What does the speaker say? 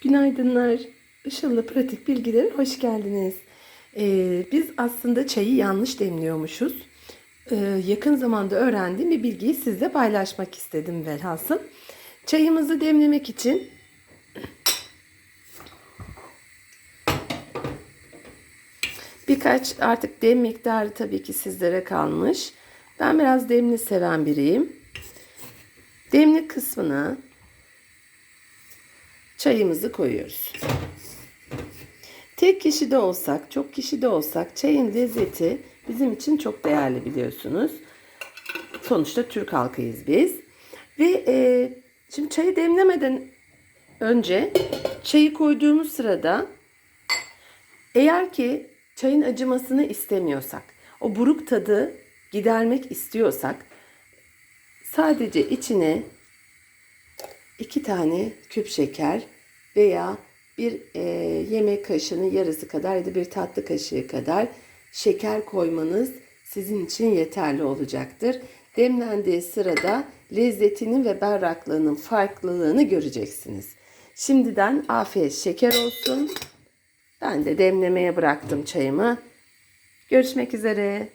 Günaydınlar. Işıl'la pratik bilgilere hoş geldiniz. Ee, biz aslında çayı yanlış demliyormuşuz. Ee, yakın zamanda öğrendiğim bir bilgiyi sizle paylaşmak istedim velhasıl. Çayımızı demlemek için birkaç artık dem miktarı tabii ki sizlere kalmış. Ben biraz demli seven biriyim. Demli kısmına çayımızı koyuyoruz. Tek kişi de olsak, çok kişi de olsak çayın lezzeti bizim için çok değerli biliyorsunuz. Sonuçta Türk halkıyız biz. Ve e, şimdi çayı demlemeden önce çayı koyduğumuz sırada eğer ki çayın acımasını istemiyorsak, o buruk tadı gidermek istiyorsak sadece içine iki tane küp şeker veya bir e, yemek kaşığının yarısı kadar ya da bir tatlı kaşığı kadar şeker koymanız sizin için yeterli olacaktır. Demlendiği sırada lezzetinin ve berraklığının farklılığını göreceksiniz. Şimdiden afiyet şeker olsun. Ben de demlemeye bıraktım çayımı. Görüşmek üzere.